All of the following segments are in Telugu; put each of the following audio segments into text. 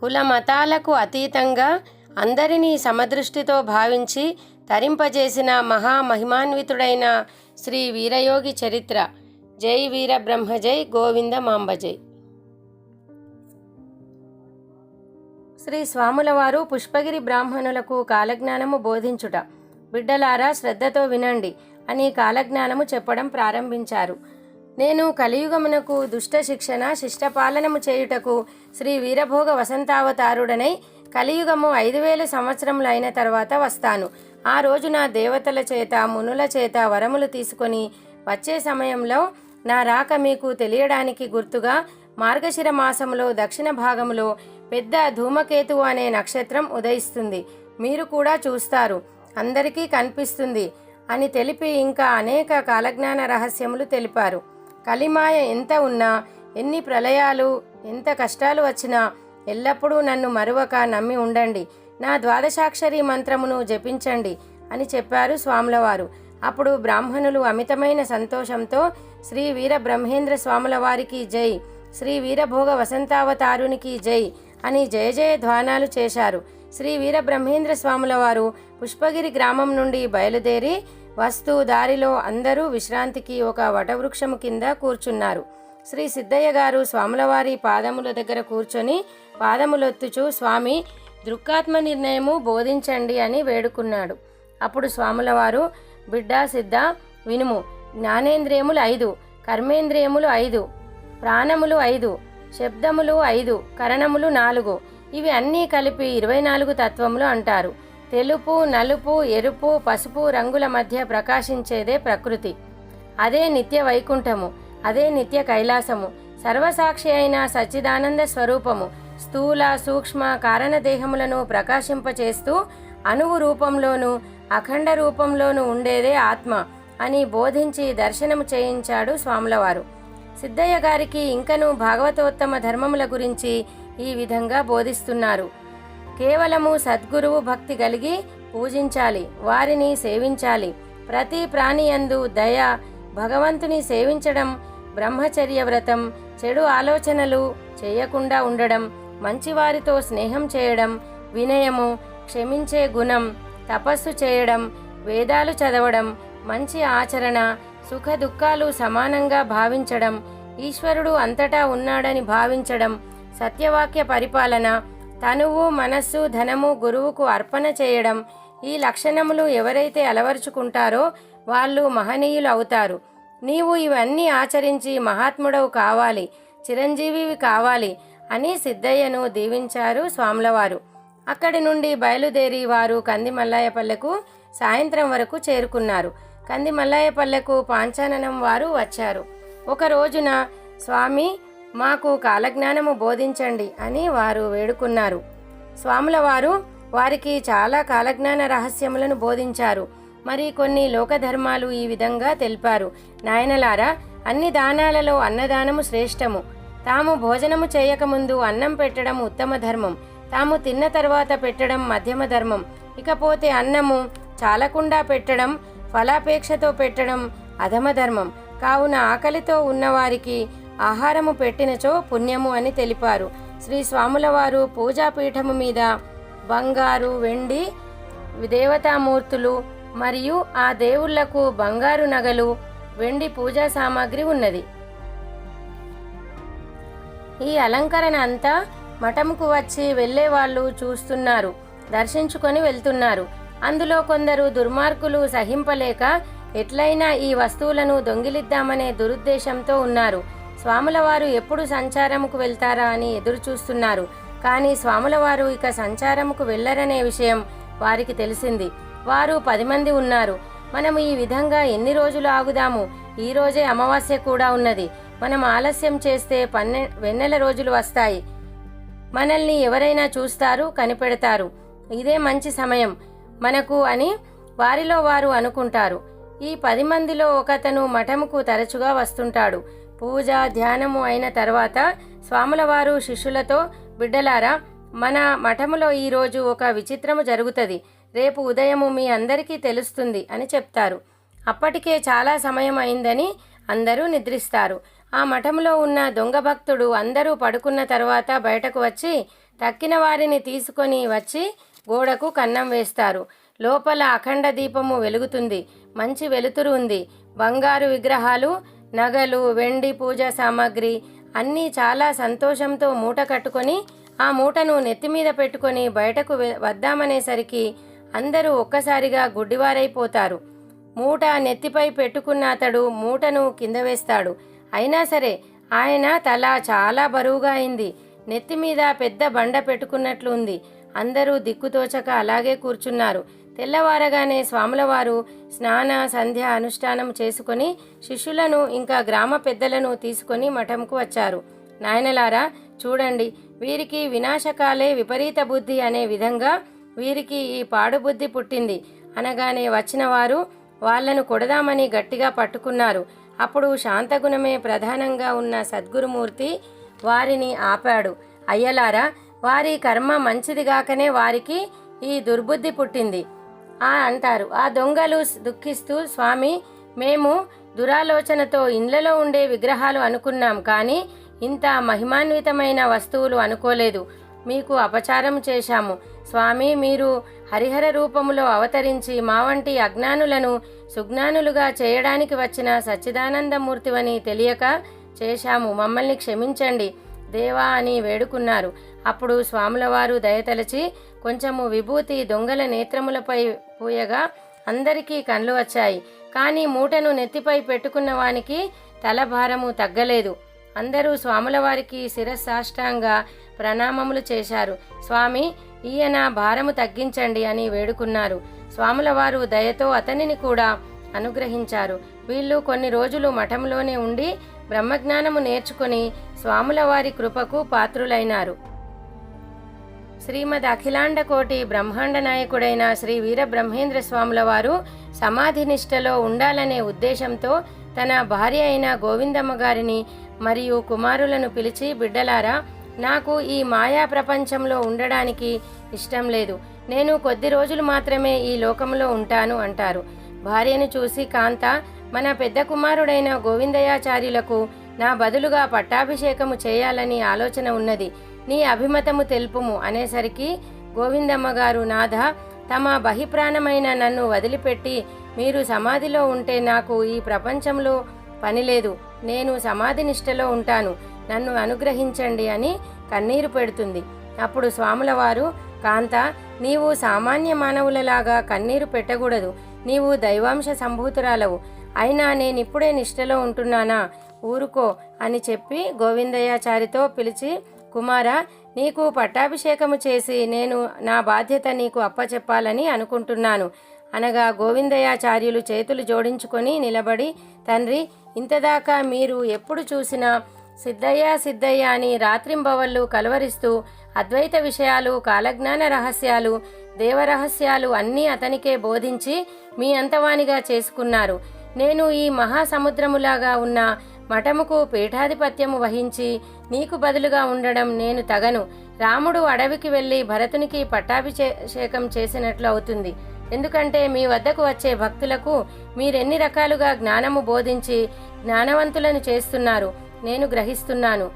కుల మతాలకు అతీతంగా అందరినీ సమదృష్టితో భావించి తరింపజేసిన మహామహిమాన్వితుడైన శ్రీ వీరయోగి చరిత్ర. జై వీర బ్రహ్మజై గోవింద మాంబజై శ్రీ స్వాములవారు పుష్పగిరి బ్రాహ్మణులకు కాలజ్ఞానము బోధించుట. బిడ్డలారా శ్రద్ధతో వినండి అని కాలజ్ఞానము చెప్పడం ప్రారంభించారు. నేను కలియుగమునకు దుష్ట శిక్షణ శిష్టపాలనము చేయుటకు శ్రీ వీరభోగ వసంతావతారుడనై కలియుగము ఐదు వేల సంవత్సరములు అయిన తర్వాత వస్తాను. ఆ రోజున దేవతల చేత మునుల చేత వరములు తీసుకొని వచ్చే సమయంలో నా రాక మీకు తెలియడానికి గుర్తుగా మార్గశిర మాసములో దక్షిణ భాగములో పెద్ద ధూమకేతువు అనే నక్షత్రం ఉదయిస్తుంది. మీరు కూడా చూస్తారు. అందరికీ కనిపిస్తుంది అని తెలిపి ఇంకా అనేక కాలజ్ఞాన రహస్యములు తెలిపారు. కలిమాయ ఎంత ఉన్నా ఎన్ని ప్రళయాలు ఎంత కష్టాలు వచ్చినా ఎల్లప్పుడూ నన్ను మరువక నమ్మి ఉండండి. నా ద్వాదశాక్షరి మంత్రమును జపించండి అని చెప్పారు స్వాములవారు. అప్పుడు బ్రాహ్మణులు అమితమైన సంతోషంతో శ్రీ వీర బ్రహ్మేంద్ర స్వాముల వారికి జై శ్రీ వీరభోగ వసంతావతారునికి జై అని జయ జయ ధ్వానాలు చేశారు. శ్రీ వీర బ్రహ్మేంద్ర స్వాముల వారు పుష్పగిరి గ్రామం నుండి బయలుదేరి వస్తూ దారిలో అందరూ విశ్రాంతికి ఒక వటవృక్షము కింద కూర్చున్నారు. శ్రీ సిద్ధయ్య గారు స్వాములవారి పాదముల దగ్గర కూర్చొని పాదములొత్తుచూ స్వామి దృక్కాత్మ నిర్ణయము బోధించండి అని వేడుకున్నాడు. అప్పుడు స్వాములవారు బిడ్డ సిద్ధ వినుము జ్ఞానేంద్రియములు ఐదు కర్మేంద్రియములు ఐదు ప్రాణములు ఐదు శబ్దములు ఐదు కరణములు నాలుగు ఇవి అన్నీ కలిపి ఇరవై నాలుగు తత్వములు అంటారు. తెలుపు నలుపు ఎరుపు పసుపు రంగుల మధ్య ప్రకాశించేదే ప్రకృతి. అదే నిత్య వైకుంఠము అదే నిత్య కైలాసము సర్వసాక్షి అయిన సచ్చిదానంద స్వరూపము స్థూల సూక్ష్మ కారణదేహములను ప్రకాశింపచేస్తూ అణువు రూపంలోనూ అఖండ రూపంలోనూ ఉండేదే ఆత్మ అని బోధించి దర్శనము చేయించాడు స్వాములవారు. సిద్ధయ్య గారికి ఇంకను భాగవతోత్తమ ధర్మముల గురించి ఈ విధంగా బోధిస్తున్నారు. కేవలము సద్గురువు భక్తి కలిగి పూజించాలి వారిని సేవించాలి. ప్రతి ప్రాణియందు దయ భగవంతుని సేవించడం బ్రహ్మచర్య వ్రతం చెడు ఆలోచనలు చేయకుండా ఉండడం మంచివారితో స్నేహం చేయడం వినయము క్షమించే గుణం తపస్సు చేయడం వేదాలు చదవడం మంచి ఆచరణ సుఖ దుఃఖాలు సమానంగా భావించడం ఈశ్వరుడు అంతటా ఉన్నాడని భావించడం సత్యవాక్య పరిపాలన తనువు మనస్సు ధనము గురువుకు అర్పణ చేయడం ఈ లక్షణములు ఎవరైతే అలవరుచుకుంటారో వాళ్ళు మహనీయులు అవుతారు. నీవు ఇవన్నీ ఆచరించి మహాత్ముడవు కావాలి చిరంజీవివి కావాలి అని సిద్ధయ్యను దీవించారు స్వాములవారు. అక్కడి నుండి బయలుదేరి వారు కంది మల్లాయపల్లెకు సాయంత్రం వరకు చేరుకున్నారు. కంది మల్లాయపల్లెకు పాంచాననం వారు వచ్చారు. ఒక రోజున స్వామి మాకు కాలజ్ఞానము బోధించండి అని వారు వేడుకున్నారు. స్వాముల వారు వారికి చాలా కాలజ్ఞాన రహస్యములను బోధించారు. మరి కొన్ని లోకధర్మాలు ఈ విధంగా తెలిపారు. నాయనలారా అన్ని దానాలలో అన్నదానము శ్రేష్టము. తాము భోజనము చేయకముందు అన్నం పెట్టడం ఉత్తమ ధర్మం. తాము తిన్న తర్వాత పెట్టడం మధ్యమ ధర్మం. ఇకపోతే అన్నము చాలకుండా పెట్టడం ఫలాపేక్షతో పెట్టడం అధమ ధర్మం. కావున ఆకలితో ఉన్నవారికి ఆహారము పెట్టినచో పుణ్యము అని తెలిపారు. శ్రీ స్వాములవారు పూజాపీఠము మీద బంగారు వెండి దేవతామూర్తులు మరియు ఆ దేవుళ్ళకు బంగారు నగలు వెండి పూజా సామాగ్రి ఉన్నది. ఈ అలంకరణ అంతా మఠంకు వచ్చి వెళ్ళే వాళ్ళు చూస్తున్నారు దర్శించుకొని వెళ్తున్నారు. అందులో కొందరు దుర్మార్గులు సహింపలేక ఎట్లయినా ఈ వస్తువులను దొంగిలిద్దామనే దురుద్దేశంతో ఉన్నారు. స్వాముల వారు ఎప్పుడు సంచారముకు వెళ్తారా అని ఎదురు చూస్తున్నారు కానీ స్వాముల వారు ఇక సంచారముకు వెళ్ళరనే విషయం వారికి తెలిసింది. వారు పది మంది ఉన్నారు. మనం ఈ విధంగా ఎన్ని రోజులు ఆగుదాము? ఈ రోజే అమావాస్య కూడా ఉన్నది. మనం ఆలస్యం చేస్తే పన్నె వెన్నెల రోజులు వస్తాయి. మనల్ని ఎవరైనా చూస్తారు కనిపెడతారు. ఇదే మంచి సమయం మనకు అని వారిలో వారు అనుకుంటారు. ఈ పది మందిలో ఒకతను మఠముకు తరచుగా వస్తుంటాడు. పూజ ధ్యానము అయిన తర్వాత స్వాములవారు శిష్యులతో బిడ్డలారా మన మఠములో ఈరోజు ఒక విచిత్రము జరుగుతుంది. రేపు ఉదయము మీ అందరికీ తెలుస్తుంది అని చెప్తారు. అప్పటికే చాలా సమయం అయిందని అందరూ నిద్రిస్తారు. ఆ మఠంలో ఉన్న దొంగ భక్తుడు అందరూ పడుకున్న తర్వాత బయటకు వచ్చి తక్కిన వారిని తీసుకొని వచ్చి గోడకు కన్నం వేస్తారు. లోపల అఖండ దీపము వెలుగుతుంది. మంచి వెలుతురు ఉంది. బంగారు విగ్రహాలు నగలు వెండి పూజా సామాగ్రి అన్నీ చాలా సంతోషంతో మూట కట్టుకొని ఆ మూటను నెత్తిమీద పెట్టుకొని బయటకు వద్దామనేసరికి అందరూ ఒక్కసారిగా గుడ్డివారైపోతారు. మూట నెత్తిపై పెట్టుకున్న అతడు మూటను కింద వేస్తాడు. అయినా సరే ఆయన తల చాలా బరువుగా అయింది. నెత్తి మీద పెద్ద బండ పెట్టుకున్నట్లు ఉంది అందరూ దిక్కుతోచక అలాగే కూర్చున్నారు. తెల్లవారగానే స్వాములవారు స్నాన సంధ్య అనుష్ఠానం చేసుకొని శిష్యులను ఇంకా గ్రామ పెద్దలను తీసుకొని మఠంకు వచ్చారు. నాయనలారా చూడండి వీరికి వినాశకాలే విపరీత బుద్ధి అనే విధంగా వీరికి ఈ పాడుబుద్ధి పుట్టింది. అనగానే వచ్చిన వారు వాళ్ళను కొడదామని గట్టిగా పట్టుకున్నారు. అప్పుడు శాంతగుణమే ప్రధానంగా ఉన్న సద్గురుమూర్తి వారిని ఆపాడు. అయ్యలారా వారి కర్మ మంచిది గాకనే వారికి ఈ దుర్బుద్ధి పుట్టింది. అంటారు. ఆ దొంగలు దుఃఖిస్తూ స్వామి మేము దురాలోచనతో ఇండ్లలో ఉండే విగ్రహాలు అనుకున్నాం కానీ ఇంత మహిమాన్వితమైన వస్తువులు అనుకోలేదు. మీకు అపచారం చేశాము. స్వామి మీరు హరిహర రూపములో అవతరించి మా వంటి అజ్ఞానులను సుజ్ఞానులుగా చేయడానికి వచ్చిన సచ్చిదానందమూర్తివని తెలియక చేశాము. మమ్మల్ని క్షమించండి. దేవా అని వేడుకున్నారు. అప్పుడు స్వాములవారు దయతలచి కొంచెము విభూతి దొంగల నేత్రములపై పూయగా అందరికీ కండ్లు వచ్చాయి. కానీ మూటను నెత్తిపై పెట్టుకున్న వానికి తలభారము తగ్గలేదు. అందరూ స్వాములవారికి శిరస్సాష్టాంగా ప్రణామములు చేశారు. స్వామి ఈయన భారము తగ్గించండి అని వేడుకున్నారు. స్వాములవారు దయతో అతనిని కూడా అనుగ్రహించారు. వీళ్ళు కొన్ని రోజులు మఠంలోనే ఉండి బ్రహ్మజ్ఞానము నేర్చుకుని స్వాముల వారి కృపకు పాత్రులైనారు. శ్రీమద్ అఖిలాండ కోటి బ్రహ్మాండ నాయకుడైన శ్రీ వీర బ్రహ్మేంద్ర స్వాముల వారు సమాధి నిష్టలో ఉండాలనే ఉద్దేశంతో తన భార్య అయిన గోవిందమ్మ గారిని మరియు కుమారులను పిలిచి బిడ్డలారా నాకు ఈ మాయా ప్రపంచంలో ఉండడానికి ఇష్టం లేదు. నేను కొద్ది రోజులు మాత్రమే ఈ లోకంలో ఉంటాను అంటారు. భార్యను చూసి కాంత మన పెద్ద కుమారుడైన గోవిందయాచార్యులకు నా బదులుగా పట్టాభిషేకము చేయాలని ఆలోచన ఉన్నది. నీ అభిమతము తెలుపుము అనేసరికి గోవిందమ్మ గారు నాథ తమ బహిప్రాణమైన నన్ను వదిలిపెట్టి మీరు సమాధిలో ఉంటే నాకు ఈ ప్రపంచంలో పనిలేదు నేను సమాధి నిష్టలో ఉంటాను. నన్ను అనుగ్రహించండి అని కన్నీరు పెడుతుంది. అప్పుడు స్వాముల వారు కాంత నీవు సామాన్య మానవులలాగా కన్నీరు పెట్టకూడదు. నీవు దైవాంశ సంభూతురాలవు. అయినా నేనిప్పుడే నిష్టలో ఉంటున్నానా? ఊరుకో అని చెప్పి గోవిందయ్యాచారితో పిలిచి కుమారా నీకు పట్టాభిషేకము చేసి నేను నా బాధ్యత నీకు అప్పచెప్పాలని అనుకుంటున్నాను. అనగా గోవిందయాచార్యులు చేతులు జోడించుకొని నిలబడి తండ్రి ఇంతదాకా మీరు ఎప్పుడు చూసినా సిద్ధయ్య సిద్ధయ్య అని రాత్రింబవళ్ళు కలవరిస్తూ అద్వైత విషయాలు కాలజ్ఞాన రహస్యాలు దేవరహస్యాలు అన్నీ అతనికే బోధించి మీ అంతవానిగా చేసుకున్నారు. నేను ఈ మహాసముద్రములాగా ఉన్న మఠముకు పీఠాధిపత్యము వహించి నీకు బదులుగా ఉండడం నేను తగను. రాముడు అడవికి వెళ్ళి భరతునికి పట్టాభిషేకం చేసినట్లు అవుతుంది. ఎందుకంటే మీ వద్దకు వచ్చే భక్తులకు మీరెన్ని రకాలుగా జ్ఞానము బోధించి జ్ఞానవంతులను చేస్తున్నారు నేను గ్రహిస్తున్నాను.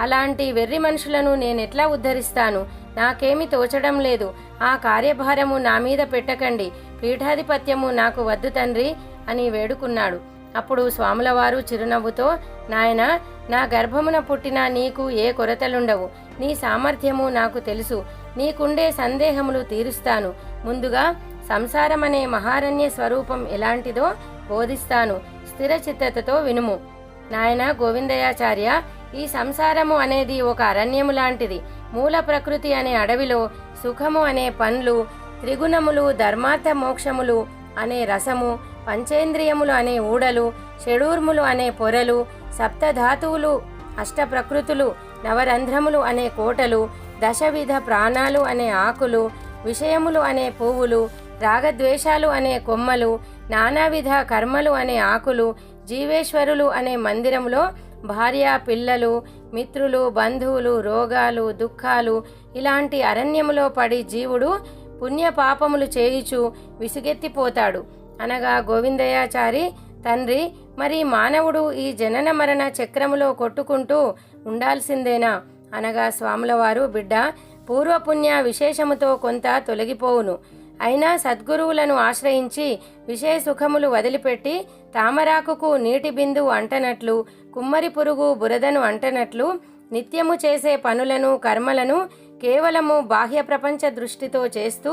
అలాంటి వెర్రి మనుషులను నేనెట్లా ఉద్ధరిస్తాను? నాకేమి తోచడం లేదు. ఆ కార్యభారము నా మీద పెట్టకండి. పీఠాధిపత్యము నాకు వద్దు తండ్రి అని వేడుకున్నాడు. అప్పుడు స్వాములవారు చిరునవ్వుతో నాయన నా గర్భమున పుట్టిన నీకు ఏ కొరతలుండవు. నీ సామర్థ్యము నాకు తెలుసు. నీకుండే సందేహములు తీరుస్తాను. ముందుగా సంసారమనే మహారణ్య స్వరూపం ఎలాంటిదో బోధిస్తాను. స్థిర చిత్తతతో వినుము. నాయన గోవిందయాచార్య ఈ సంసారము అనేది ఒక అరణ్యము లాంటిది. మూల ప్రకృతి అనే అడవిలో సుఖము అనే పండ్లు త్రిగుణములు ధర్మార్థ మోక్షములు అనే రసము పంచేంద్రియములు అనే ఊడలు షడూర్ములు అనే పొరలు సప్తధాతువులు అష్టప్రకృతులు నవరంధ్రములు అనే కోటలు దశవిధ ప్రాణాలు అనే ఆకులు విషయములు అనే పువ్వులు రాగద్వేషాలు అనే కొమ్మలు నానావిధ కర్మలు అనే ఆకులు జీవేశ్వరులు అనే మందిరములో భార్య పిల్లలు మిత్రులు బంధువులు రోగాలు దుఃఖాలు ఇలాంటి అరణ్యములో పడి జీవుడు పుణ్యపాపములు చేయుచు విసుగెత్తిపోతాడు. అనగా గోవిందయాచారి తండ్రి మరి మానవుడు ఈ జనన మరణ చక్రములో కొట్టుకుంటూ ఉండాల్సిందేనా? అనగా స్వాములవారు బిడ్డ పూర్వపుణ్య విశేషముతో కొంత తొలగిపోవును. అయినా సద్గురువులను ఆశ్రయించి విషయ సుఖములు వదిలిపెట్టి తామరాకుకు నీటి బిందు అంటనట్లు కుమ్మరి పురుగు బురదను అంటనట్లు నిత్యము చేసే పనులను కర్మలను కేవలము బాహ్య ప్రపంచ దృష్టితో చేస్తూ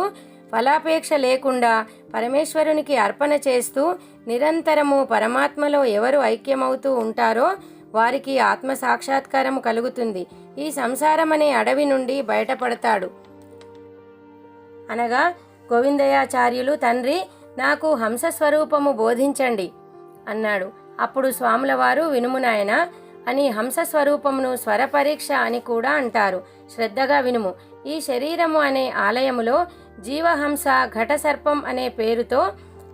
ఫలాపేక్ష లేకుండా పరమేశ్వరునికి అర్పణ చేస్తూ నిరంతరము పరమాత్మలో ఎవరు ఐక్యమవుతూ ఉంటారో వారికి ఆత్మ సాక్షాత్కారము కలుగుతుంది. ఈ సంసారం అనే అడవి నుండి బయటపడతాడు. అనగా గోవిందయాచార్యులు తండ్రి నాకు హంస స్వరూపము బోధించండి అన్నాడు. అప్పుడు స్వాముల వారు అని హంస స్వరూపమును స్వర పరీక్ష అని కూడా అంటారు. శ్రద్ధగా వినుము. ఈ శరీరము అనే ఆలయములో జీవహంస ఘటసర్పం అనే పేరుతో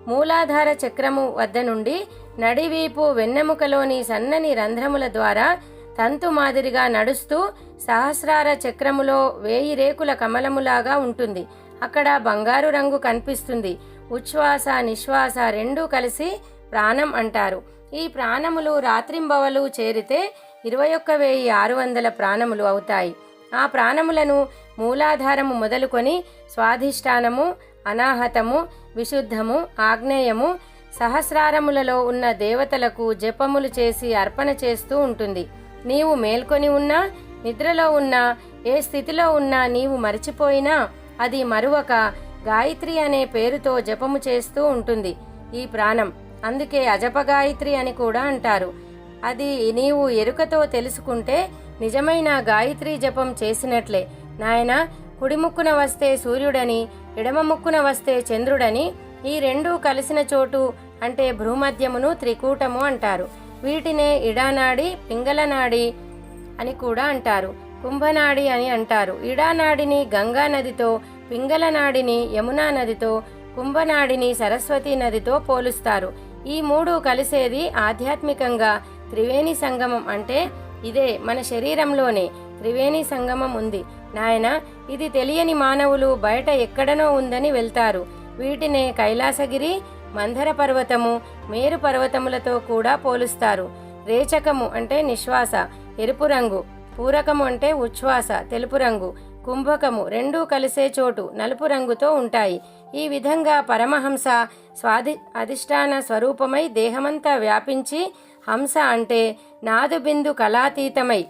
మూలాధార చక్రము వద్ద నుండి నడివీపు వెన్నెముకలోని సన్నని రంధ్రముల ద్వారా తంతు మాదిరిగా నడుస్తూ సహస్రార చక్రములో వేయి రేకుల కమలములాగా ఉంటుంది. అక్కడ బంగారు రంగు కనిపిస్తుంది. ఉచ్ఛ్వాస నిశ్వాస రెండూ కలిసి ప్రాణం అంటారు. ఈ ప్రాణములు రాత్రింబవలు చేరితే ఇరవై ఒక్క వెయ్యి ఆరు వందల ప్రాణములు అవుతాయి. ఆ ప్రాణములను మూలాధారము మొదలుకొని స్వాధిష్టానము అనాహతము విశుద్ధము ఆగ్నేయము సహస్రారములలో ఉన్న దేవతలకు జపములు చేసి అర్పణ చేస్తూ ఉంటుంది. నీవు మేల్కొని ఉన్నా నిద్రలో ఉన్నా ఏ స్థితిలో ఉన్నా నీవు మరిచిపోయినా అది మరువక గాయత్రి అనే పేరుతో జపము చేస్తూ ఉంటుంది ఈ ప్రాణం. అందుకే అజపగాయత్రి అని కూడా అంటారు. అది నీవు ఎరుకతో తెలుసుకుంటే నిజమైన గాయత్రి జపం చేసినట్లే. నాయన కుడిముక్కున వస్తే సూర్యుడని ఎడమ ముక్కున వస్తే చంద్రుడని ఈ రెండు కలిసిన చోటు అంటే భ్రూమధ్యమును త్రికూటము అంటారు. వీటినే ఇడానాడి పింగళనాడి అని కూడా అంటారు. కుంభనాడి అని అంటారు. ఇడానాడిని గంగా నదితో పింగళనాడిని యమునా నదితో కుంభనాడిని సరస్వతి నదితో పోలుస్తారు. ఈ మూడు కలిసేది ఆధ్యాత్మికంగా త్రివేణి సంగమం అంటే ఇదే మన శరీరంలోనే త్రివేణి సంగమం ఉంది. నాయన ఇది తెలియని మానవులు బయట ఎక్కడనో ఉందని వెళ్తారు. వీటినే కైలాసగిరి మందర పర్వతము మేరు పర్వతములతో కూడా పోలుస్తారు. రేచకము అంటే నిశ్వాస ఎరుపు రంగు. పూరకము అంటే ఉచ్ఛ్వాస తెలుపు రంగు. కుంభకము రెండూ కలిసే చోటు నలుపు రంగుతో ఉంటాయి. ఈ విధంగా పరమహంస స్వాధి అధిష్టాన స్వరూపమై దేహమంతా వ్యాపించి హంస అంటే నాదు బిందు కళాతీతమై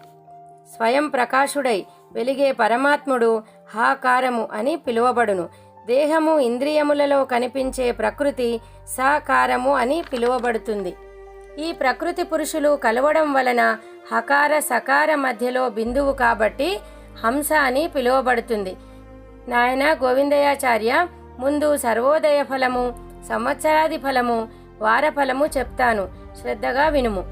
స్వయం ప్రకాశుడై వెలిగే పరమాత్ముడు హాకారము అని పిలువబడును. దేహము ఇంద్రియములలో కనిపించే ప్రకృతి సాకారము అని పిలువబడుతుంది. ఈ ప్రకృతి పురుషులు కలవడం వలన హకార సకార మధ్యలో బిందువు కాబట్టి హంస అని పిలువబడుతుంది. నాయన గోవిందయాచార్య ముందు సర్వోదయ ఫలము సంవత్సరాది ఫలము వార ఫలము చెప్తాను. శ్రద్ధగా వినుము.